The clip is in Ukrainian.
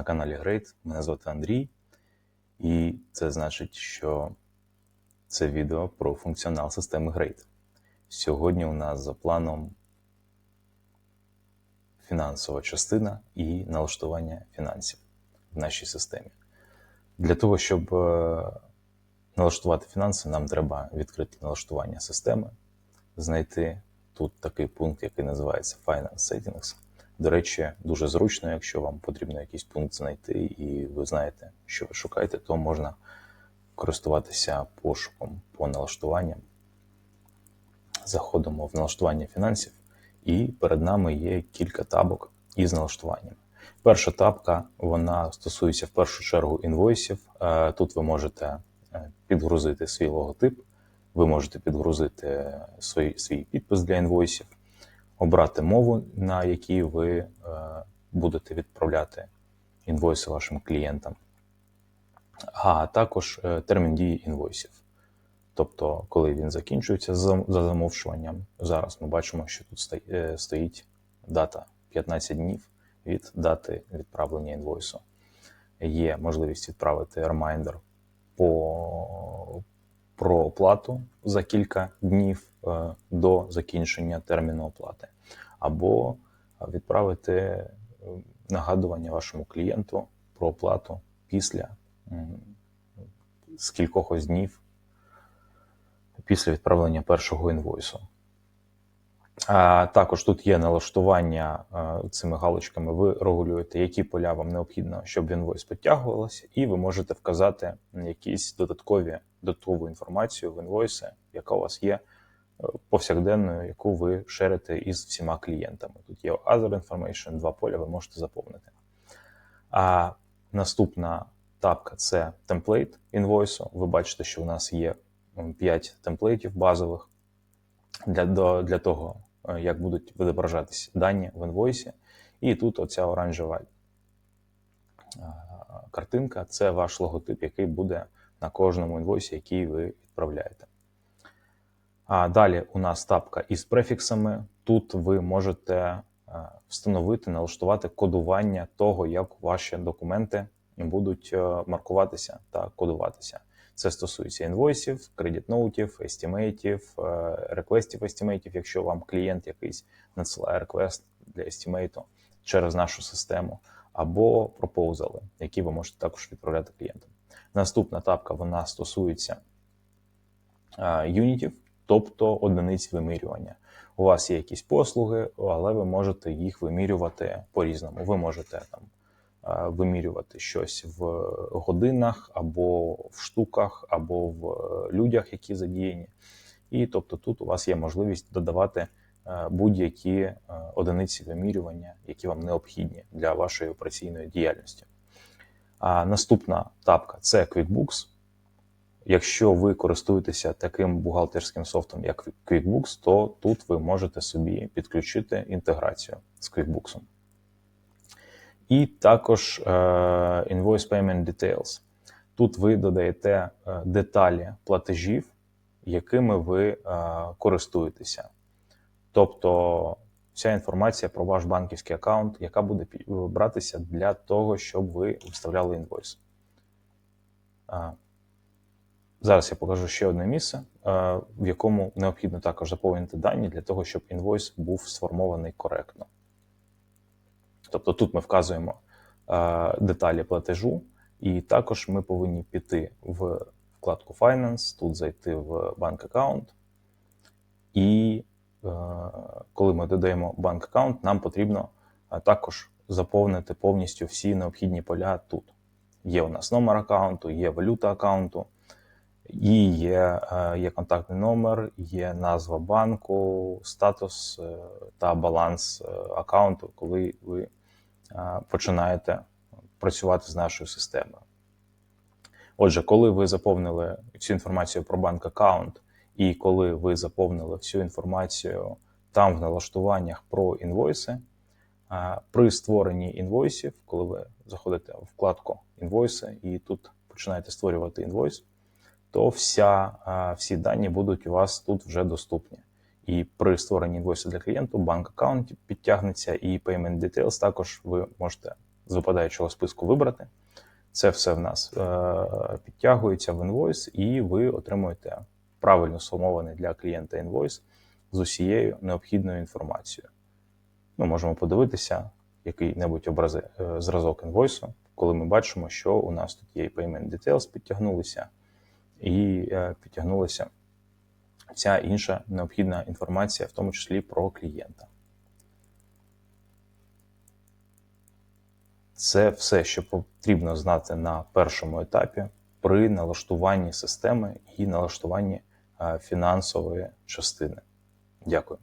на каналі Great. Мене звати Андрій, і це значить, що це відео про функціонал системи Great. Сьогодні у нас за планом фінансова частина і налаштування фінансів в нашій системі. Для того, щоб е, налаштувати фінанси, нам треба відкрити налаштування системи, знайти тут такий пункт, який називається Finance Settings. До речі, дуже зручно, якщо вам потрібно якийсь пункт знайти, і ви знаєте, що ви шукаєте, то можна користуватися пошуком по налаштуванням. Заходимо в налаштування фінансів, і перед нами є кілька табок із налаштуваннями. Перша табка вона стосується в першу чергу інвойсів. Е, Тут ви можете е, підгрузити свій логотип, ви можете підгрузити свій, свій підпис для інвойсів, обрати мову, на якій ви е, будете відправляти інвойси вашим клієнтам, а також е, термін дії інвойсів. Тобто, коли він закінчується за за замовчуванням, зараз ми бачимо, що тут е, стоїть дата 15 днів від дати відправлення інвойсу. Є можливість відправити ремайдер по, про оплату за кілька днів до закінчення терміну оплати, або відправити е, нагадування вашому клієнту про оплату після м, з кількох днів після відправлення першого інвойсу. А також тут є налаштування е, цими галочками. Ви регулюєте, які поля вам необхідно, щоб інвойс підтягувалося, і ви можете вказати якісь додаткові додаткову інформацію в інвойсі, яка у вас є е, повсякденною, яку ви шерите із всіма клієнтами. Тут є Other Information, два поля ви можете заповнити. А наступна табка це темплейт інвойсу. Ви бачите, що у нас є 5 темплейтів базових для, для того, е, як будуть відображатись дані в інвойсі. І тут оця оранжева е, картинка це ваш логотип, який буде на кожному інвойсі, який ви відправляєте. А далі у нас тапка із префіксами. Тут ви можете е, встановити, налаштувати кодування того, як ваші документи будуть е, маркуватися та кодуватися. Це стосується інвойсів, кредит-ноутів, естімейтів, е, реквестів естімейтів, якщо вам клієнт якийсь надсилає реквест для естімейту через нашу систему, або пропозали, які ви можете також відправляти клієнтам. Наступна тапка вона стосується юнітів, тобто одиниць вимірювання. У вас є якісь послуги, але ви можете їх вимірювати по-різному. Ви можете там е, вимірювати щось в годинах, або в штуках, або в е, людях, які задіяні. І тобто тут у вас є можливість додавати е, будь-які одиниці вимірювання, які вам необхідні для вашої операційної діяльності. А наступна тапка це QuickBooks. Якщо ви користуєтеся таким бухгалтерським софтом, як QuickBooks, то тут ви можете собі підключити інтеграцію з QuickBooks. І також е, Invoice Payment Details. Тут ви додаєте е, деталі платежів, якими ви е, користуєтеся. Тобто вся інформація про ваш банківський аккаунт, яка буде братися для того, щоб ви вставляли інвойс. Зараз я покажу ще одне місце, е, в якому необхідно також заповнити дані для того, щоб інвойс був сформований коректно. Тобто тут ми вказуємо е, деталі платежу, і також ми повинні піти в вкладку Finance, тут зайти в банк аккаунт. І е, коли ми додаємо банк аккаунт, нам потрібно також заповнити повністю всі необхідні поля тут. Є у нас номер аккаунту, є валюта аккаунту, і є, е, є контактний номер, є назва банку, статус е, та баланс е, аккаунту, коли ви починаєте працювати з нашою системою. Отже, коли ви заповнили всю інформацію про банк аккаунт, і коли ви заповнили всю інформацію там в налаштуваннях про інвойси, при створенні інвойсів, коли ви заходите в вкладку інвойси і тут починаєте створювати інвойс, то вся, всі дані будуть у вас тут вже доступні. І при створенні інвойсу для клієнту банк аккаунт підтягнеться, і Payment Details також ви можете з випадаючого списку вибрати. Це все в нас е, підтягується в інвойс, і ви отримуєте правильно сформований для клієнта інвойс з усією необхідною інформацією. Ми можемо подивитися який-небудь е, зразок інвойсу, коли ми бачимо, що у нас тут є payment details підтягнулися, і е, підтягнулася вся інша необхідна інформація, в тому числі про клієнта. Це все, що потрібно знати на першому етапі при налаштуванні системи і налаштуванні е, фінансової частини. Дякую.